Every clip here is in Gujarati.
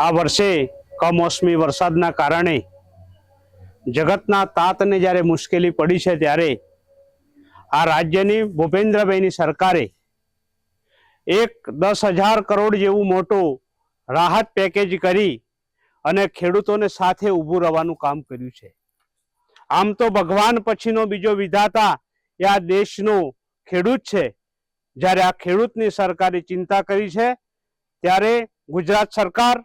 આ વર્ષે કમોસમી વરસાદના કારણે જગતના તાતને જ્યારે મુશ્કેલી પડી છે ત્યારે આ રાજ્યની ભૂપેન્દ્રભાઈની સરકારે એક દસ હજાર કરોડ જેવું મોટું રાહત પેકેજ કરી અને ખેડૂતોને સાથે ઊભું રહેવાનું કામ કર્યું છે. આમ તો ભગવાન પછીનો બીજો વિધાતા એ આ દેશનો ખેડૂત છે. જ્યારે આ ખેડૂતની સરકારે ચિંતા કરી છે, ત્યારે ગુજરાત સરકાર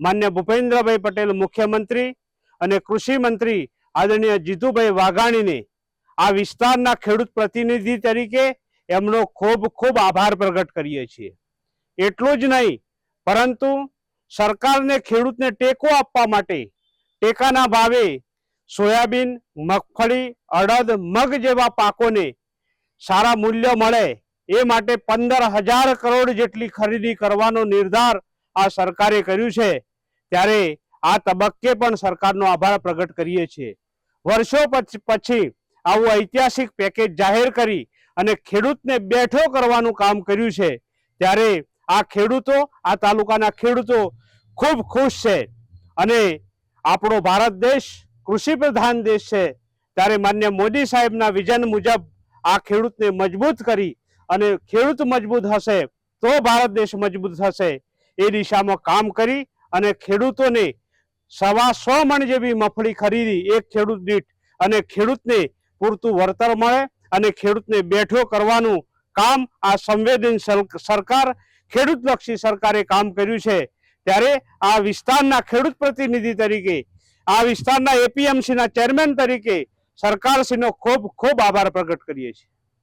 માન્ય ભૂપેન્દ્રભાઈ પટેલ મુખ્યમંત્રી અને કૃષિ મંત્રી આદરણીય જીતુભાઈ વાઘાણીને આ વિસ્તારના ખેડૂત પ્રતિનિધિ તરીકે એમનો ખૂબ ખૂબ આભાર પ્રગટ કરીએ છીએ. એટલું જ નહીં, પરંતુ સરકારને ખેડૂતને ટેકો આપવા માટે ટેકાના ભાવે સોયાબીન, મગફળી, અડદ, મગ જેવા પાકોને સારા મૂલ્ય મળે એ માટે પંદર હજાર કરોડ જેટલી ખરીદી કરવાનો નિર્ધાર આ સરકારે કર્યું છે, ત્યારે આ તબક્કે પણ સરકારનો આભાર પ્રગટ કરીએ છીએ. વર્ષો પછી આવું ઐતિહાસિક પેકેજ જાહેર કરી અને ખેડૂતને બેઠો કરવાનું કામ કર્યું છે, ત્યારે આ ખેડૂતો, આ તાલુકાના ખેડૂતો ખૂબ ખુશ છે. અને આપણો ભારત દેશ કૃષિ પ્રધાન દેશ છે, ત્યારે માન્ય મોદી સાહેબના વિઝન મુજબ આ ખેડૂતને મજબૂત કરી અને ખેડૂત મજબૂત હશે તો ભારત દેશ મજબૂત થશે. એ દિશામાં કામ કરી અને ખેડૂતોને સવા સો મણ જેવી મફળી ખરીદી, એક ખેડૂત દીઠ. અને ખેડૂતને પૂરતું વળતર મળે અને ખેડૂતને બેઠો કરવાનું કામ આ સંવેદનશીલ સરકાર, ખેડૂતલક્ષી સરકારે કામ કર્યું છે. ત્યારે આ વિસ્તારના ખેડૂત પ્રતિનિધિ તરીકે, આ વિસ્તારના એપીએમસીના ચેરમેન તરીકે સરકારશ્રીનો ખૂબ ખૂબ આભાર પ્રગટ કરીએ છીએ.